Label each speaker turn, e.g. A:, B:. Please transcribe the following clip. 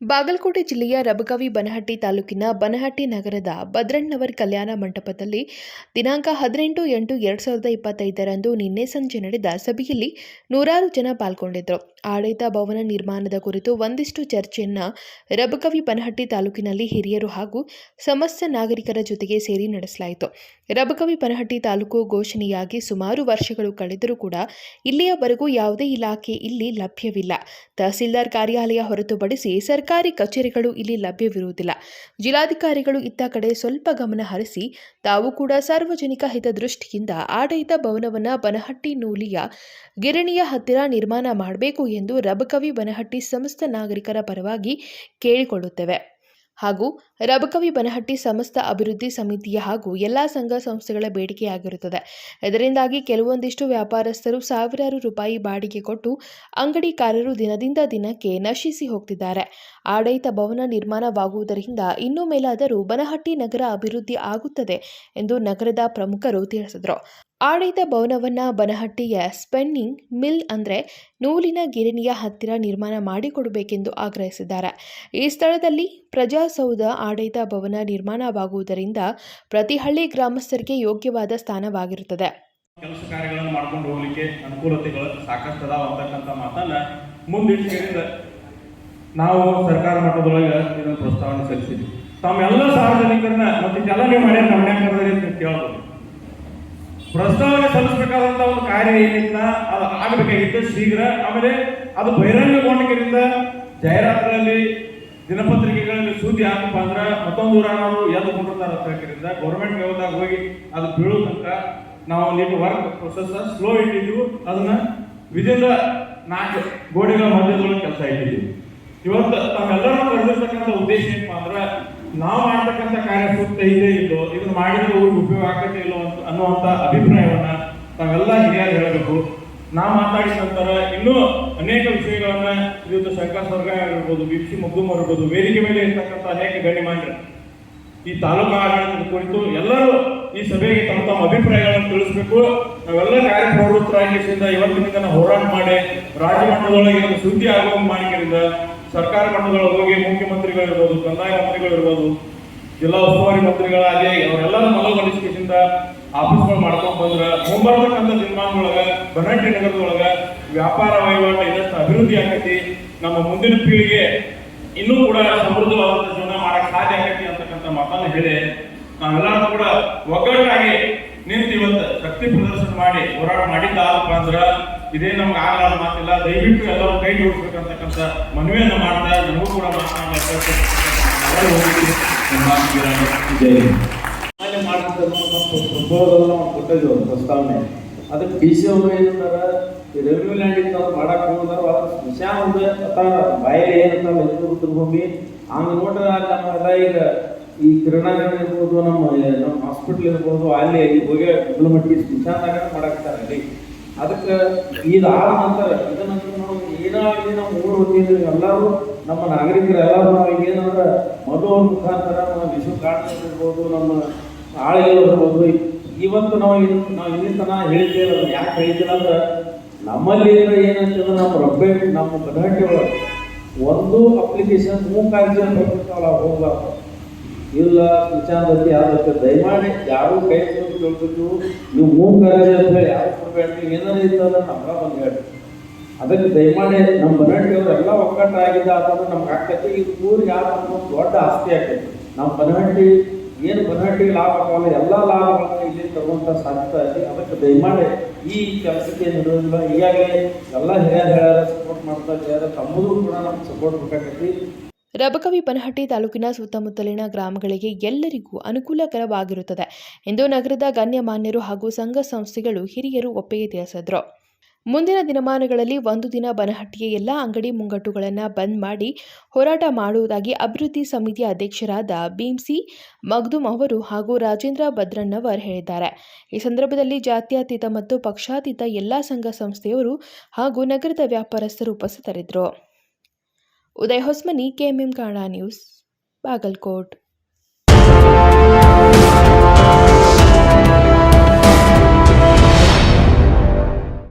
A: ಬಾಗಲಕೋಟೆ ಜಿಲ್ಲೆಯ ರಬಗವಿ ಬನಹಟ್ಟಿ ತಾಲೂಕಿನ ಬನಹಟ್ಟಿ ನಗರದ ಭದ್ರಣ್ಣವರ್ ಕಲ್ಯಾಣ ಮಂಟಪದಲ್ಲಿ ದಿನಾಂಕ ಹದಿನೆಂಟು ಎಂಟು ಎರಡು ಸಾವಿರದ ಇಪ್ಪತ್ತೈದರಂದು ನಿನ್ನೆ ಸಂಜೆ ನಡೆದ ಸಭೆಯಲ್ಲಿ ನೂರಾರು ಜನ ಪಾಲ್ಗೊಂಡಿದ್ದರು. ಆಡಳಿತ ಭವನ ನಿರ್ಮಾಣದ ಕುರಿತು ಒಂದಿಷ್ಟು ಚರ್ಚೆಯನ್ನು ರಬಕವಿ ಪನಹಟ್ಟಿ ತಾಲೂಕಿನಲ್ಲಿ ಹಿರಿಯರು ಹಾಗೂ ಸಮಸ್ತ ನಾಗರಿಕರ ಜೊತೆಗೆ ಸೇರಿ ನಡೆಸಲಾಯಿತು. ರಬಕವಿ ಪನಹಟ್ಟಿ ತಾಲೂಕು ಘೋಷಣೆಯಾಗಿ ಸುಮಾರು ವರ್ಷಗಳು ಕಳೆದರೂ ಕೂಡ ಇಲ್ಲಿಯವರೆಗೂ ಯಾವುದೇ ಇಲಾಖೆ ಇಲ್ಲಿ ಲಭ್ಯವಿಲ್ಲ. ತಹಸೀಲ್ದಾರ್ ಕಾರ್ಯಾಲಯ ಹೊರತುಪಡಿಸಿ ಸರ್ಕಾರಿ ಕಚೇರಿಗಳು ಇಲ್ಲಿ ಲಭ್ಯವಿರುವುದಿಲ್ಲ. ಜಿಲ್ಲಾಧಿಕಾರಿಗಳು ಇತ್ತ ಕಡೆ ಸ್ವಲ್ಪ ಗಮನ ಹರಿಸಿ, ತಾವು ಕೂಡ ಸಾರ್ವಜನಿಕ ಹಿತದೃಷ್ಟಿಯಿಂದ ಆಡಳಿತ ಭವನವನ್ನ ಬನಹಟ್ಟಿ ನೂಲಿಯ ಗಿರಣಿಯ ಹತ್ತಿರ ನಿರ್ಮಾಣ ಮಾಡಬೇಕು ಎಂದು ರಬಕವಿ ಬನಹಟ್ಟಿ ಸಮಸ್ತ ನಾಗರಿಕರ ಪರವಾಗಿ ಕೇಳಿಕೊಳ್ಳುತ್ತೇವೆ. ಹಾಗೂ ರಬಕವಿ ಬನಹಟ್ಟಿ ಸಮಸ್ತ ಅಭಿವೃದ್ಧಿ ಸಮಿತಿಯ ಹಾಗೂ ಎಲ್ಲ ಸಂಘ ಸಂಸ್ಥೆಗಳ ಬೇಡಿಕೆಯಾಗಿರುತ್ತದೆ. ಇದರಿಂದಾಗಿ ಕೆಲವೊಂದಿಷ್ಟು ವ್ಯಾಪಾರಸ್ಥರು ಸಾವಿರಾರು ರೂಪಾಯಿ ಬಾಡಿಗೆ ಕೊಟ್ಟು ಅಂಗಡಿಕಾರರು ದಿನದಿಂದ ದಿನಕ್ಕೆ ನಶಿಸಿ ಹೋಗ್ತಿದ್ದಾರೆ. ಆಡಳಿತ ಭವನ ನಿರ್ಮಾಣವಾಗುವುದರಿಂದ ಇನ್ನೂ ಮೇಲಾದರೂ ಬನಹಟ್ಟಿ ನಗರ ಅಭಿವೃದ್ಧಿ ಆಗುತ್ತದೆ ಎಂದು ನಗರದ ಪ್ರಮುಖರು ತಿಳಿಸಿದರು. ಆಡಳಿತ ಭವನವನ್ನು ಬನಹಟ್ಟಿಯ ಸ್ಪೆನ್ನಿಂಗ್ ಮಿಲ್ ಅಂದರೆ ನೂಲಿನ ಗಿರಣಿಯ ಹತ್ತಿರ ನಿರ್ಮಾಣ ಮಾಡಿಕೊಡಬೇಕೆಂದು ಆಗ್ರಹಿಸಿದ್ದಾರೆ. ಈ ಸ್ಥಳದಲ್ಲಿ ಪ್ರಜಾಸೌಧ ಆಡಳಿತ ಭವನ ನಿರ್ಮಾಣವಾಗುವುದರಿಂದ ಪ್ರತಿ ಹಳ್ಳಿ ಗ್ರಾಮಸ್ಥರಿಗೆ ಯೋಗ್ಯವಾದ ಸ್ಥಾನವಾಗಿರುತ್ತದೆ.
B: ಕೆಲಸ ಕಾರ್ಯಗಳನ್ನು ಮಾಡ್ಕೊಂಡು ಹೋಗ್ಲಿಕ್ಕೆ ಅನುಕೂಲತೆಗಳು ಸಾಕಷ್ಟು ಅದಾವ ಅಂತಕ್ಕಂಥ ಮಾತನ್ನ ಮುಂದಿಟ್ಟಿದ್ದರಿಂದ ನಾವು ಸರ್ಕಾರ ಮಟ್ಟದೊಳಗೆ ಇದನ್ನು ಪ್ರಸ್ತಾವನೆ ಸಲ್ಲಿಸಿದ್ವಿ. ತಮ್ಮೆಲ್ಲ ಸಾರ್ವಜನಿಕರನ್ನ ಮತ್ತೆ ಇದೆಲ್ಲ ನೀವು ಮಾಡ್ಯಾರ ನಮ್ಮ ಕೇಳ್ಬೋದು. ಪ್ರಸ್ತಾವನೆ ಸಲ್ಲಿಸಬೇಕಾದಂತ ಒಂದು ಕಾರ್ಯ ಏನಿಲ್ಲ, ಅದು ಆಗಬೇಕಾಗಿತ್ತು ಶೀಘ್ರ. ಆಮೇಲೆ ಅದು ಬಹಿರಂಗಗೊಂಡಿದ್ದರಿಂದ ಜಾಹೀರಾತುಗಳಲ್ಲಿ ದಿನಪತ್ರಿಕೆಗಳಲ್ಲಿ ಸುದ್ದಿ ಹಾಕಪ್ಪ ಅಂದ್ರೆ ಮತ್ತೊಂದು ನಾವು ಎದ್ದು ಕೊಂಡಿರ್ತಾರ ಗೌರ್ಮೆಂಟ್ ಲೆವೆಲ್ದಾಗ ಹೋಗಿ ಅದು ಬೀಳೋ ತನಕ ನಾವು ನಿಮ್ಮ ವರ್ಕ್ ಪ್ರೊಸೆಸ್ ಸ್ಲೋ ಇಟ್ಟಿದ್ವಿ. ಅದನ್ನ ವಿದಿನ್ ನಾಲ್ಕು ಗೋಡೆಗಳ ಮಧ್ಯದೊಳಗೆ ಕೆಲಸ ಇಟ್ಟಿದ್ವಿ ಇವತ್ತು ತಾವೆಲ್ಲರೂ ಕರೆದಿರ್ತಕ್ಕಂಥ ಉದ್ದೇಶ ಏನಪ್ಪ ಅಂದ್ರೆ ನಾವು ಮಾಡ್ತಕ್ಕಂಥ ಕಾರ್ಯ ಸೂಕ್ತ ಇದೆ ಇಲ್ಲೋ, ಇದನ್ನು ಮಾಡಿದ್ರೆ ಊರಿಗೆ ಉಪಯೋಗ ಆಗತ್ತೆ ಇಲ್ಲೋ ಅಂತ ಅನ್ನುವಂಥ ಅಭಿಪ್ರಾಯವನ್ನ ನಾವೆಲ್ಲ ಹಿರಿಯರು ಹೇಳಬೇಕು. ನಾವು ಮಾತಾಡಿದ ನಂತರ ಇನ್ನೂ ಅನೇಕ ವಿಷಯಗಳನ್ನ ಇವತ್ತು ಶಂಕರ್ ಸ್ವರ್ಗ ಆಗಿರ್ಬೋದು, ಬಿ ಸಿ ಮುಗ್ದುಮ್ ಇರ್ಬೋದು ವೇದಿಕೆ ಮೇಲೆ ಇರ್ತಕ್ಕಂಥ ಅನೇಕ ಗಣ್ಯಮಾನ್ಯರು ಈ ತಾಲೂಕು ಆಡಳಿತದ ಕುರಿತು ಎಲ್ಲರೂ ಈ ಸಭೆಗೆ ತಮ್ಮ ತಮ್ಮ ಅಭಿಪ್ರಾಯಗಳನ್ನು ತಿಳಿಸಬೇಕು. ನಾವೆಲ್ಲ ಕಾರ್ಯಪ್ರವೃತ್ತರಾಗಿ ಇವತ್ತಿನಿಂದ ಹೋರಾಟ ಮಾಡಿ ರಾಜ್ಯ ಸುದ್ದಿ ಆಗುವ ಮಾಡಿದ್ದರಿಂದ ಸರ್ಕಾರ ಮಂಡಳಿಗಳು ಹೋಗಿ, ಮುಖ್ಯಮಂತ್ರಿಗಳಿರ್ಬೋದು, ಕಂದಾಯ ಮಂತ್ರಿಗಳಿರ್ಬೋದು, ಜಿಲ್ಲಾ ಉಸ್ತುವಾರಿ ಮಂತ್ರಿಗಳಾಗಿ ಅವರೆಲ್ಲರೂ ಮನವೊಲಿಸಿಕೆಯಿಂದ ಆಫೀಸ್ಗಳು ಮಾಡ್ಕೊಂಡು ಬಂದ್ರೆ, ಮುಂಬರ್ತಕ್ಕಂಥ ದಿನಮಾನದೊಳಗ ಬನಹಟ್ಟಿ ನಗರದೊಳಗ ವ್ಯಾಪಾರ ವಹಿವಾಟು ಇನ್ನಷ್ಟು ಅಭಿವೃದ್ಧಿ ಆಗೈತಿ ನಮ್ಮ ಮುಂದಿನ ಪೀಳಿಗೆ ಇನ್ನೂ ಕೂಡ ಸಮೃದ್ಧವಾದಂಥ ಜೀವನ ಮಾಡಕ್ ಸಾಧ್ಯ ಆಗೈತಿ ಅಂತಕ್ಕಂಥ ಮಾತನ್ನು ಹೇಳಿ ನಾವೆಲ್ಲರೂ ಕೂಡ ಒಗ್ಗಟ್ಟಾಗಿ ನಿಂತು ಇವತ್ತು ಶಕ್ತಿ ಪ್ರದರ್ಶನ ಮಾಡಿ ಹೋರಾಟ ಮಾಡಿದ್ದಾರಪ್ಪ ಅಂದ್ರ ಇದೇ ನಮ್ಗೆ ಆಗಲಾದ ಮಾತಿಲ್ಲ. ದಯವಿಟ್ಟು ಎಲ್ಲರೂ ಕೈ ಜೋಡಿಸ್ಬೇಕಂತಕ್ಕಂಥ ಮನವಿಯನ್ನು ಮಾಡ್ತಾ ನಮಗೂ ಕೂಡ
C: ನಾವು ಕೊಟ್ಟಿದ್ದೇವೆ ಪ್ರಸ್ತಾವನೆ. ಅದಕ್ಕೆ ಡಿ ಸಿ ಅವರು ಏನಂತಾರ ಈ ರೆವಿನ್ಯೂ ಲ್ಯಾಂಡ್ ಇತ್ತು ಅದು ಮಾಡಕ್ ಹೋದಾರ ಅದಕ್ಕೆ ಸ್ಮಶಾನ ಒಂದು ಅಥವಾ ಬಾಯಲ್ಲಿ ಏನಂತಾರೆ ಎದುರು ತಿರುಗಿ ಹಂಗೆ ನೋಡಿದ್ರೆ ಅಲ್ಲಿ ನಮ್ಮೆಲ್ಲ ಈಗ ಈ ಕಿರಣಾಗರ ಇರ್ಬೋದು ನಮ್ಮ ನಮ್ಮ ಹಾಸ್ಪಿಟ್ಲ್ ಇರ್ಬೋದು ಅಲ್ಲಿ ಹೋಗಿ ಮಟ್ಟಿ ಸ್ಮಶಾನದಾಗ ಮಾಡಾಕ್ತಾರ ಅಲ್ಲಿ. ಅದಕ್ಕೆ ಇದಾದ ನಂತರ ಇದನ್ನಂತರ ನಂತರ ನಾವು ಏನಾಗಲಿ ನಮ್ಮ ಊರು ಹೊತ್ತಿದ್ರೆ ಎಲ್ಲರೂ, ನಮ್ಮ ನಾಗರಿಕರು ಎಲ್ಲರೂ ನಾವು ಏನಂದ್ರೆ ಮಧು ಮುಖಾಂತರ ನಮ್ಮ ವಿಶ್ವ ಕಾರಣಗಳು ಇರ್ಬೋದು ನಮ್ಮ ಆಳಿಗೆ ಹೋಗ್ಬೋದು ಇವತ್ತು ನಾವು ಇದು, ನಾವು ಇಲ್ಲಿ ತನ ಹೇಳ್ತೇವೆ ಅದನ್ನ ಯಾಕೆ ಹೇಳಿದ್ದಿಲ್ಲ ಅಂದ್ರೆ ನಮ್ಮಲ್ಲಿ ಏನಂತಂದ್ರೆ ನಮ್ಮ ರೊಬ್ಬೆ, ನಮ್ಮ ಬನಹಟ್ಟಿ ಒಳಗೆ ಒಂದು ಅಪ್ಲಿಕೇಶನ್ ಮೂಕಾರ್ಜಿ ಅಂತ ಹೋಗ್ಬಾರ್ದು. ಇಲ್ಲ, ವಿಚಾರದಲ್ಲಿ ಯಾವ್ದಕ್ಕೆ ದಯಮಾಡಿ ಯಾರು ಕೈ ಕೊಟ್ಟು ಕೇಳ್ಬಿಟ್ಟು, ನೀವು ಮೂಕಾರ್ಜಿ ಅಂತ ಹೇಳಿ ಯಾರು ಕೊಡ್ಬೇಡ್ರಿ ಏನಾರು ಇತ್ತಂದ್ರೆ ನಮ್ಗೆ ಬಂದು ಹೇಳಿ ಅದಕ್ಕೆ ದಯಮಾಡಿ ನಮ್ಮ ಬನಹಟ್ಟಿಯವರು ಎಲ್ಲ ಒಕ್ಕಟ್ಟಾಗಿದ್ದ ಅಂತಂದ್ರೆ ನಮ್ಗೆ ಆಗ್ತೈತಿ. ಈ ಊರು ಯಾರು ಒಂದು ದೊಡ್ಡ ಆಸ್ತಿ ಆಗ್ತೈತಿ. ನಮ್ಮ ಬನಹಟ್ಟಿ, ಏನು ಬನಹಟ್ಟಿಗೆ ಲಾಭ ಆಗಲ್ಲ, ಎಲ್ಲ ಲಾಭಗಳನ್ನ ಇಲ್ಲಿ ತರುವಂತ ಸಾಧ್ಯತೆ ಐತಿ ಅದಕ್ಕೆ ದಯಮಾಡಿ ಈ ಕೆಲಸಕ್ಕೆ ಏನು ಇರೋದಿಲ್ಲ ಈಗಾಗಲೇ ಎಲ್ಲ ಹಿರಿಯರು ಹೇಳ್ಯಾರ ಸಪೋರ್ಟ್ ಮಾಡ್ತಾ ಇದ್ದಾರೆ. ತಮ್ಮದು ಕೂಡ ನಮ್ಗೆ ಸಪೋರ್ಟ್ ಬೇಕಾಗೈತಿ.
A: ರಬಕವಿ ಬನಹಟ್ಟಿ ತಾಲೂಕಿನ ಸುತ್ತಮುತ್ತಲಿನ ಗ್ರಾಮಗಳಿಗೆ ಎಲ್ಲರಿಗೂ ಅನುಕೂಲಕರವಾಗಿರುತ್ತದೆ ಎಂದು ನಗರದ ಗಣ್ಯಮಾನ್ಯರು ಹಾಗೂ ಸಂಘ ಸಂಸ್ಥೆಗಳು ಹಿರಿಯರು ಒಪ್ಪಿಗೆ ತಿಳಿಸಿದರು. ಮುಂದಿನ ದಿನಮಾನಗಳಲ್ಲಿ ಒಂದು ದಿನ ಬನಹಟ್ಟಿಯ ಎಲ್ಲ ಅಂಗಡಿ ಮುಂಗಟ್ಟುಗಳನ್ನು ಬಂದ್ ಮಾಡಿ ಹೋರಾಟ ಮಾಡುವುದಾಗಿ ಅಭಿವೃದ್ಧಿ ಸಮಿತಿಯ ಅಧ್ಯಕ್ಷರಾದ ಭೀಮ್ಸಿ ಮಗ್ದುಮ್ ಅವರು ಹಾಗೂ ರಾಜೇಂದ್ರ ಭದ್ರಣ್ಣವರ್ ಹೇಳಿದ್ದಾರೆ. ಈ ಸಂದರ್ಭದಲ್ಲಿ ಜಾತ್ಯತೀತ ಮತ್ತು ಪಕ್ಷಾತೀತ ಎಲ್ಲ ಸಂಘ ಸಂಸ್ಥೆಯವರು ಹಾಗೂ ನಗರದ ವ್ಯಾಪಾರಸ್ಥರು ಉಪಸ್ಥಿತರಿದ್ದರು. ઉદય હોસ્મની કેએમએમ કાણા ન્યૂઝ બાગલકોટ